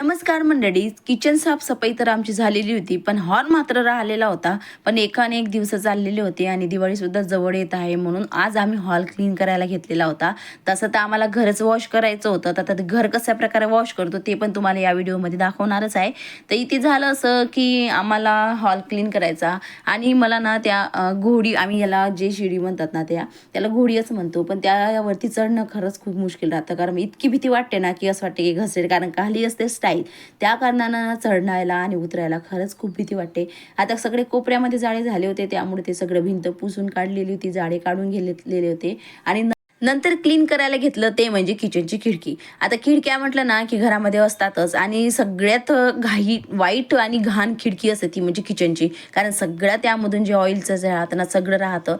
नमस्कार मंडळी. किचन साफसफाई तर आमची झालेली होती पण हॉल मात्र राहिलेला होता. पण एकाने एक दिवस चाललेले होते आणि दिवाळीसुद्धा जवळ येत आहे म्हणून आज आम्ही हॉल क्लीन करायला घेतलेला होता. तसं तर आम्हाला घरच वॉश करायचं होतं. तर आता ते घर कशा प्रकारे वॉश करतो ते पण तुम्हाला या व्हिडिओमध्ये दाखवणारच आहे. तर इथे झालं असं की आम्हाला हॉल क्लीन करायचा आणि मला ना त्या घोडी आम्ही याला जे शिडी म्हणतात ना त्या त्याला घोडीच म्हणतो. पण त्यावरती चढणं खरंच खूप मुश्किल राहतं. कारण इतकी भीती वाटते ना की असं वाटते की घसेल कारण खाली असते जाईल त्या कारणानं चढण्याला आणि उतरायला खरंच खूप भीती वाटते. आता सगळे कोपऱ्यामध्ये जाळे झाले होते त्यामुळे ते सगळं भिंत पुसून काढलेली होती जाळे काढून घेतलेले होते आणि नंतर क्लीन करायला घेतलं ते म्हणजे किचनची खिडकी. आता खिडक्या म्हटलं ना की घरामध्ये असतातच आणि सगळ्यात घाई वाईट आणि घाण खिडकी असते ती म्हणजे किचनची कारण सगळ्या त्यामधून जे ऑइलचं जे राहतं ना सगळं राहतं.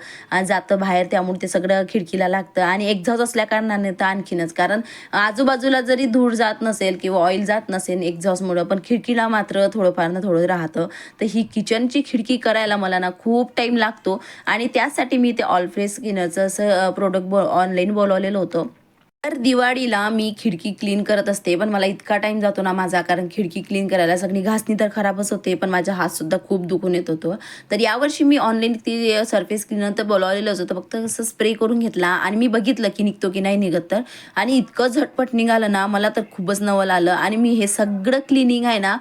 जातं बाहेर त्यामुळे ते सगळं खिडकीला लागतं आणि एक्झॉस्ट असल्या कारणाने तर आणखीनच. कारण आजूबाजूला जरी धूळ जात नसेल किंवा ऑइल जात नसेल एक्झॉस्टमुळं पण खिडकीला मात्र थोडंफार ना थोडं राहतं. तर ही किचनची खिडकी करायला मला ना खूप टाईम लागतो आणि त्यासाठी मी ते ऑलफ्रेस स्किनरचं असं प्रोडक्ट ऑन ऑनलाईन बोलवलेलं होतं. तर दिवाळीला मी खिडकी क्लीन करत असते पण मला इतका टाईम जातो ना माझा कारण खिडकी क्लीन करायला सगळी घासणी तर खराबच होते पण माझा हातसुद्धा खूप दुखून येत होतो. तर यावर्षी मी ऑनलाईन ती सरफेस क्लीनर तर बोलावलेलंच होतं फक्त असं स्प्रे करून घेतला आणि मी बघितलं की निघतो की नाही निघत तर. आणि इतकं झटपट निघालं ना मला तर खूपच नवल आलं. आणि मी हे सगळं क्लिनिंग आहे ना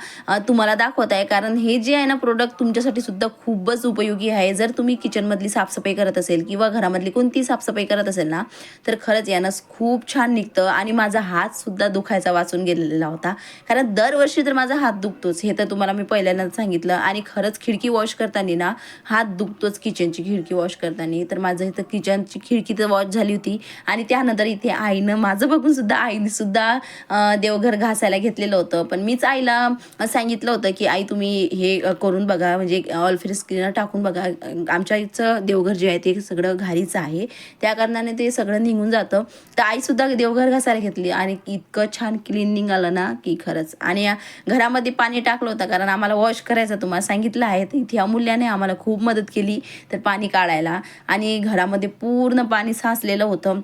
तुम्हाला दाखवत आहे कारण हे जे आहे ना प्रोडक्ट तुमच्यासाठी सुद्धा खूपच उपयोगी आहे. जर तुम्ही किचनमधली साफसफाई करत असेल किंवा घरामधली कोणती साफसफाई करत असेल ना तर खरंच यानं खूप छान निघतं आणि माझा हातसुद्धा दुखायचा वाचून गेलेला होता. कारण दरवर्षी तर माझा हात दुखतोच हे तर तुम्हाला मी पहिल्यांदाच सांगितलं. आणि खरंच खिडकी वॉश करताना ना हात दुखतोच किचनची खिडकी वॉश करताना. तर माझं इथं किचनची खिडकी तर वॉश झाली होती. आणि त्यानंतर इथे आईनं माझं बघून सुद्धा आईने सुद्धा देवघर घासायला घेतलेलं होतं. पण मीच आईला सांगितलं होतं की आई तुम्ही हे करून बघा. म्हणजे ऑलफ्रेस स्क्रीनर टाकून बघा. आमच्या इथचं देवघर जे आहे ते सगळं घारीचं आहे. त्या कारणाने ते सगळं निघून जातं. तर आईसुद्धा देवघर घासायला घेतली आणि इतकं छान क्लिनिंग आलं ना की खरंच. आणि घरामध्ये पाणी टाकलं होतं कारण आम्हाला वॉश करायचं तुम्हाला सांगितलं आहे. तर इथे अमूल्याने आम्हाला खूप मदत केली तर पाणी काढायला. आणि घरामध्ये पूर्ण पाणी साचलेलं होतं.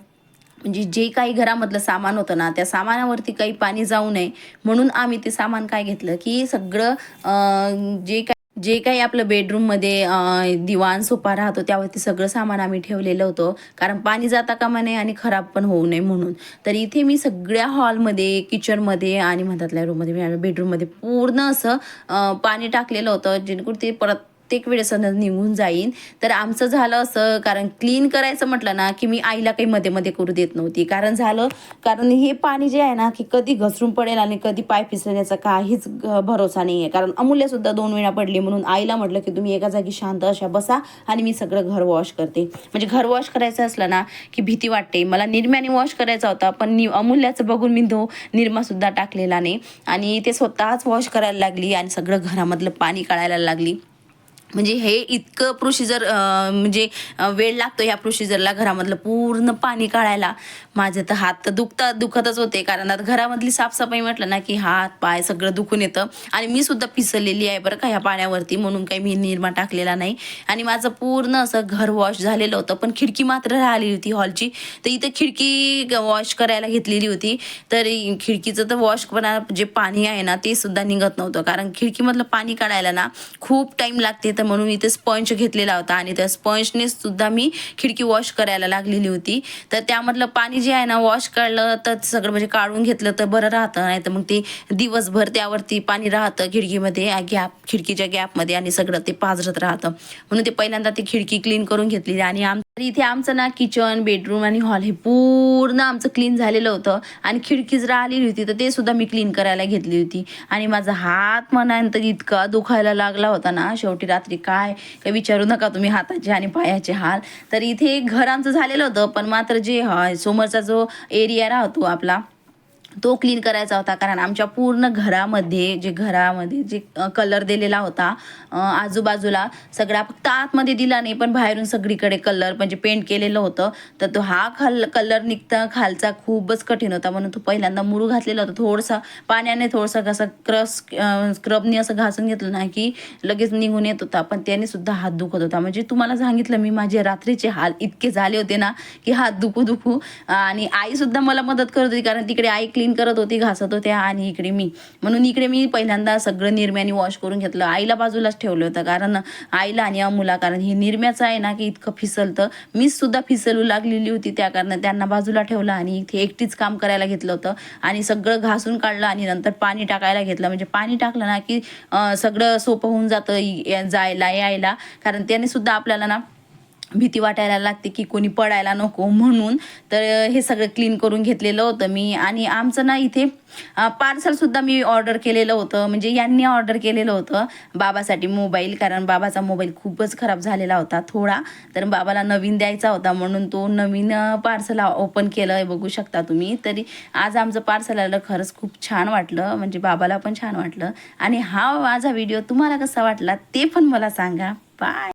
म्हणजे जे काही घरामधलं सामान होतं ना त्या सामानावरती काही पाणी जाऊ नये. म्हणून आम्ही ते सामान काय घेतलं की सगळं जे काही जे काही आपलं बेडरूममध्ये दिवाण सोपा राहतो त्यावरती सगळं सामान आम्ही ठेवलेलं होतं. कारण पाणी जाता कामा नये आणि खराब पण होऊ नये म्हणून. तर इथे मी सगळ्या हॉलमध्ये किचनमध्ये आणि म्हणतातल्या रूममध्ये बेडरूममध्ये पूर्ण असं पाणी टाकलेलं होतं. जेणेकरून ते परत प्रत्येक वेळेस निघून जाईन. तर आमचं झालं असं कारण क्लीन करायचं म्हटलं ना की मी आईला काही मध्ये मध्ये करू देत नव्हती. कारण झालं कारण हे पाणी जे आहे ना की कधी घसरून पडेल आणि कधी पाय पिसण्याचा काहीच भरोसा नाही आहे कारण अमूल्य सुद्धा दोन वेळा पडली म्हणून आईला म्हटलं की तुम्ही एका जागी शांत अशा बसा आणि मी सगळं घर वॉश करते. म्हणजे घर वॉश करायचं असलं ना की भीती वाटते. मला निरम्याने वॉश करायचा होता पण नि अमूल्याचं बघून मी तो निरमासुद्धा टाकलेला नाही. आणि ते स्वतःच वॉश करायला लागली आणि सगळं घरामधलं पाणी काढायला लागली. म्हणजे हे इतकं प्रोसिजर म्हणजे वेळ लागतो ह्या प्रोसिजरला घरामधलं पूर्ण पाणी काढायला. माझे तर हात तर दुखता दुखतच होते. कारण आता घरामधली साफसफाई म्हटलं ना की हात पाय सगळं दुखून येतं. आणि मी सुद्धा पिसलेली आहे बरं का ह्या पाण्यावरती. म्हणून काही मी निर्मा टाकलेला नाही. आणि माझं पूर्ण असं घर वॉश झालेलं होतं. पण खिडकी मात्र राहिली होती हॉलची तर इथं खिडकी वॉश करायला घेतलेली होती. तर खिडकीचं तर वॉश पण जे पाणी आहे ना ते सुद्धा निघत नव्हतं. कारण खिडकीमधलं पाणी काढायला ना खूप टाईम लागते. तर म्हणून इथे स्पंज घेतलेला होता आणि त्या स्पंजने सुद्धा मी खिडकी वॉश करायला लागलेली होती. तर त्यामधलं पाणी जे आहे ना वॉश काढलं तर सगळं म्हणजे काढून घेतलं तर बरं राहतं. नाही तर मग ते दिवसभर त्यावरती पाणी राहतं खिडकीमध्ये गॅप खिडकीच्या गॅपमध्ये आणि सगळं ते पाजरत राहतं. म्हणून ते पहिल्यांदा ती खिडकी क्लीन करून घेतली आणि आम तर इथे आमचं ना किचन बेडरूम आणि हॉल हे पूर्ण आमचं क्लीन झालेलं होतं. आणि खिडकीच राहिलेली होती तर ते सुद्धा मी क्लीन करायला घेतली होती. आणि माझा हात म्हणानंतर इतका दुखायला लागला होता ना. शेवटी रात्री काय? काय विचारू नका तुम्ही हाताचे आणि पायाचे हाल. तर इथे घर आमचं झालेलं होतं पण मात्र जे समोरचा जो एरिया राहतो आपला तो क्लीन करायचा होता. कारण आमच्या पूर्ण घरामध्ये जे घरामध्ये जे कलर दिलेला होता आजूबाजूला सगळा फक्त आतमध्ये दिला नाही पण बाहेरून सगळीकडे कलर म्हणजे पेंट केलेलं होतं. तर तो हा खाल कलर निघता खालचा खूपच कठीण होता. म्हणून तो पहिल्यांदा मुरू घातलेला होता. थोडसा पाण्याने थोडंसं कसं क्रस स्क्रबने असं घासून घेतलं ना की लगेच निघून येत होता. पण त्याने सुद्धा हात दुखत होता. म्हणजे तुम्हाला सांगितलं मी माझे रात्रीचे हाल इतके झाले होते ना की हात दुखू दुखू आणि आईसुद्धा मला मदत करत होती. कारण तिकडे ऐकली क्लीन करत होती घासत होत्या आणि इकडे मी. म्हणून इकडे मी पहिल्यांदा सगळं निरम्याने वॉश करून घेतलं. आईला बाजूलाच ठेवलं होतं कारण आईला आणि अमुला कारण हे निरम्याचं आहे ना की इतकं फिसलतं. मीच सुद्धा फिसलू लागलेली होती त्या कारण त्यांना बाजूला ठेवलं आणि इथे एकटीच काम करायला घेतलं होतं. आणि सगळं घासून काढलं आणि नंतर पाणी टाकायला घेतलं. म्हणजे पाणी टाकलं ना की सगळं सोपं होऊन जातं जायला यायला. कारण त्याने सुद्धा आपल्याला ना भीती वाटायला लागते की कोणी पडायला नको म्हणून. तर हे सगळं क्लीन करून घेतलेलं होतं मी. आणि आमचं ना इथे पार्सलसुद्धा मी ऑर्डर केलेलं होतं. म्हणजे यांनी ऑर्डर केलेलं होतं बाबासाठी मोबाईल कारण बाबाचा मोबाईल खूपच खराब झालेला होता थोडा. तर बाबाला नवीन द्यायचा होता म्हणून तो नवीन पार्सल ओपन केलं. आहे बघू शकता तुम्ही. तरी आज आमचं पार्सल आलं. खरंच खूप छान वाटलं. म्हणजे बाबाला पण छान वाटलं. आणि हा माझा व्हिडिओ तुम्हाला कसा वाटला ते पण मला सांगा. बाय